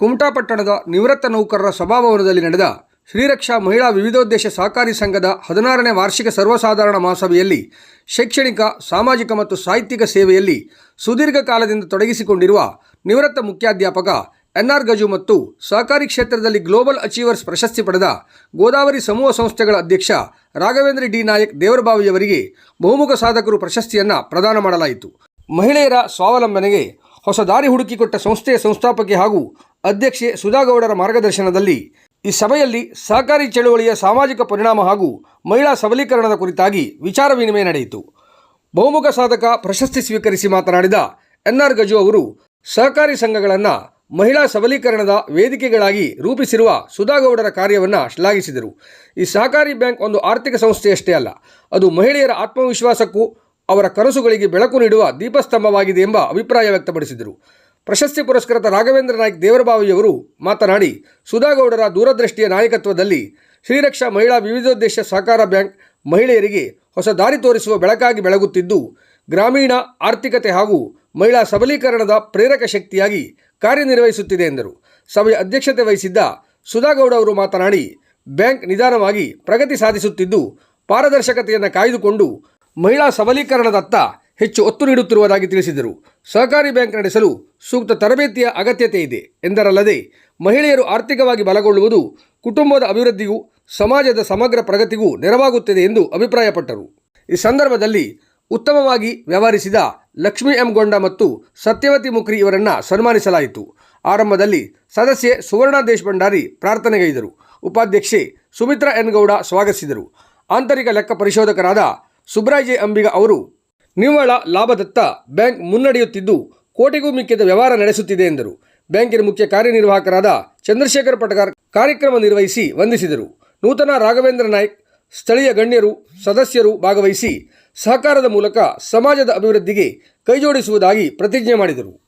ಕುಮಟಾ ಪಟ್ಟಣದ ನಿವೃತ್ತ ನೌಕರರ ಸಭಾಭವನದಲ್ಲಿ ನಡೆದ ಶ್ರೀರಕ್ಷಾ ಮಹಿಳಾ ವಿವಿಧೋದ್ದೇಶ ಸಹಕಾರಿ ಸಂಘದ ಹದಿನಾರನೇ ವಾರ್ಷಿಕ ಸರ್ವಸಾಧಾರಣ ಮಹಾಸಭೆಯಲ್ಲಿ ಶೈಕ್ಷಣಿಕ, ಸಾಮಾಜಿಕ ಮತ್ತು ಸಾಹಿತ್ಯಿಕ ಸೇವೆಯಲ್ಲಿ ಸುದೀರ್ಘ ಕಾಲದಿಂದ ತೊಡಗಿಸಿಕೊಂಡಿರುವ ನಿವೃತ್ತ ಮುಖ್ಯಾಧ್ಯಾಪಕ ಎನ್ಆರ್ ಗಜು ಮತ್ತು ಸಹಕಾರಿ ಕ್ಷೇತ್ರದಲ್ಲಿ ಗ್ಲೋಬಲ್ ಅಚೀವರ್ಸ್ ಪ್ರಶಸ್ತಿ ಪಡೆದ ಗೋದಾವರಿ ಸಮೂಹ ಸಂಸ್ಥೆಗಳ ಅಧ್ಯಕ್ಷ ರಾಘವೇಂದ್ರ ಡಿ. ನಾಯಕ್ ದೇವರಬಾವಿಯವರಿಗೆ ಬಹುಮುಖ ಸಾಧಕರು ಪ್ರಶಸ್ತಿಯನ್ನು ಪ್ರದಾನ ಮಾಡಲಾಯಿತು. ಮಹಿಳೆಯರ ಸ್ವಾವಲಂಬನೆಗೆ ಹೊಸ ದಾರಿ ಹುಡುಕಿಕೊಟ್ಟ ಸಂಸ್ಥೆಯ ಸಂಸ್ಥಾಪಕಿ ಹಾಗೂ ಅಧ್ಯಕ್ಷೆ ಸುಧಾಗೌಡರ ಮಾರ್ಗದರ್ಶನದಲ್ಲಿ ಈ ಸಭೆಯಲ್ಲಿ ಸಹಕಾರಿ ಚಳುವಳಿಯ ಸಾಮಾಜಿಕ ಪರಿಣಾಮ ಹಾಗೂ ಮಹಿಳಾ ಸಬಲೀಕರಣದ ಕುರಿತಾಗಿ ವಿಚಾರ ವಿನಿಮಯ ನಡೆಯಿತು. ಬಹುಮುಖ ಸಾಧಕ ಪ್ರಶಸ್ತಿ ಸ್ವೀಕರಿಸಿ ಮಾತನಾಡಿದ ಎನ್ಆರ್ ಗಜು ಅವರು, ಸಹಕಾರಿ ಸಂಘಗಳನ್ನು ಮಹಿಳಾ ಸಬಲೀಕರಣದ ವೇದಿಕೆಗಳಾಗಿ ರೂಪಿಸಿರುವ ಸುಧಾಗೌಡರ ಕಾರ್ಯವನ್ನು ಶ್ಲಾಘಿಸಿದರು. ಈ ಸಹಕಾರಿ ಬ್ಯಾಂಕ್ ಒಂದು ಆರ್ಥಿಕ ಸಂಸ್ಥೆಯಷ್ಟೇ ಅಲ್ಲ, ಅದು ಮಹಿಳೆಯರ ಆತ್ಮವಿಶ್ವಾಸಕ್ಕೂ ಅವರ ಕನಸುಗಳಿಗೆ ಬೆಳಕು ನೀಡುವ ದೀಪಸ್ತಂಭವಾಗಿದೆ ಎಂಬ ಅಭಿಪ್ರಾಯ ವ್ಯಕ್ತಪಡಿಸಿದರು. ಪ್ರಶಸ್ತಿ ಪುರಸ್ಕೃತ ರಾಘವೇಂದ್ರ ನಾಯ್ಕ ದೇವರಬಾವಿಯವರು ಮಾತನಾಡಿ, ಸುಧಾಗೌಡರ ದೂರದೃಷ್ಟಿಯ ನಾಯಕತ್ವದಲ್ಲಿ ಶ್ರೀರಕ್ಷಾ ಮಹಿಳಾ ವಿವಿಧೋದ್ದೇಶ ಸಹಕಾರ ಬ್ಯಾಂಕ್ ಮಹಿಳೆಯರಿಗೆ ಹೊಸ ದಾರಿ ತೋರಿಸುವ ಬೆಳಕಾಗಿ ಬೆಳಗುತ್ತಿದ್ದು, ಗ್ರಾಮೀಣ ಆರ್ಥಿಕತೆ ಹಾಗೂ ಮಹಿಳಾ ಸಬಲೀಕರಣದ ಪ್ರೇರಕ ಶಕ್ತಿಯಾಗಿ ಕಾರ್ಯನಿರ್ವಹಿಸುತ್ತಿದೆ ಎಂದರು. ಸಭೆಯ ಅಧ್ಯಕ್ಷತೆ ವಹಿಸಿದ್ದ ಸುಧಾಗೌಡ ಅವರು ಮಾತನಾಡಿ, ಬ್ಯಾಂಕ್ ನಿಧಾನವಾಗಿ ಪ್ರಗತಿ ಸಾಧಿಸುತ್ತಿದ್ದು, ಪಾರದರ್ಶಕತೆಯನ್ನು ಕಾಯ್ದುಕೊಂಡು ಮಹಿಳಾ ಸಬಲೀಕರಣದತ್ತ ಹೆಚ್ಚು ಒತ್ತು ನೀಡುತ್ತಿರುವುದಾಗಿ ತಿಳಿಸಿದರು. ಸಹಕಾರಿ ಬ್ಯಾಂಕ್ ನಡೆಸಲು ಸೂಕ್ತ ತರಬೇತಿಯ ಅಗತ್ಯತೆ ಇದೆ ಎಂದರಲ್ಲದೆ, ಮಹಿಳೆಯರು ಆರ್ಥಿಕವಾಗಿ ಬಲಗೊಳ್ಳುವುದು ಕುಟುಂಬದ ಅಭಿವೃದ್ಧಿಗೂ ಸಮಾಜದ ಸಮಗ್ರ ಪ್ರಗತಿಗೂ ನೆರವಾಗುತ್ತದೆ ಎಂದು ಅಭಿಪ್ರಾಯಪಟ್ಟರು. ಈ ಸಂದರ್ಭದಲ್ಲಿ ಉತ್ತಮವಾಗಿ ವ್ಯವಹರಿಸಿದ ಲಕ್ಷ್ಮೀ ಎಂ ಗೊಂಡ ಮತ್ತು ಸತ್ಯವತಿ ಮುಖ್ರಿ ಇವರನ್ನು ಸನ್ಮಾನಿಸಲಾಯಿತು. ಆರಂಭದಲ್ಲಿ ಸದಸ್ಯೆ ಸುವರ್ಣ ದೇಶಭಂಡಾರಿ ಪ್ರಾರ್ಥನೆಗೈದರು. ಉಪಾಧ್ಯಕ್ಷೆ ಸುಮಿತ್ರಾ ಎನ್ಗೌಡ ಸ್ವಾಗತಿಸಿದರು. ಆಂತರಿಕ ಲೆಕ್ಕ ಪರಿಶೋಧಕರಾದ ಸುಬ್ರಾಯ್ ಜೆ ಅಂಬಿಗ ಅವರು, ನಿವ್ವಳ ಲಾಭದತ್ತ ಬ್ಯಾಂಕ್ ಮುನ್ನಡೆಯುತ್ತಿದ್ದು ಕೋಟಿಗೂ ಮಿಕ್ಕಿದ ವ್ಯವಹಾರ ನಡೆಸುತ್ತಿದೆ ಎಂದರು. ಬ್ಯಾಂಕಿನ ಮುಖ್ಯ ಕಾರ್ಯನಿರ್ವಾಹಕರಾದ ಚಂದ್ರಶೇಖರ್ ಪಟಗಾರ್ ಕಾರ್ಯಕ್ರಮ ನಿರ್ವಹಿಸಿ ವಂದಿಸಿದರು. ನೂತನ ರಾಘವೇಂದ್ರ ನಾಯ್ಕ್, ಸ್ಥಳೀಯ ಗಣ್ಯರು, ಸದಸ್ಯರು ಭಾಗವಹಿಸಿ ಸಹಕಾರದ ಮೂಲಕ ಸಮಾಜದ ಅಭಿವೃದ್ಧಿಗೆ ಕೈಜೋಡಿಸುವುದಾಗಿ ಪ್ರತಿಜ್ಞೆ ಮಾಡಿದರು.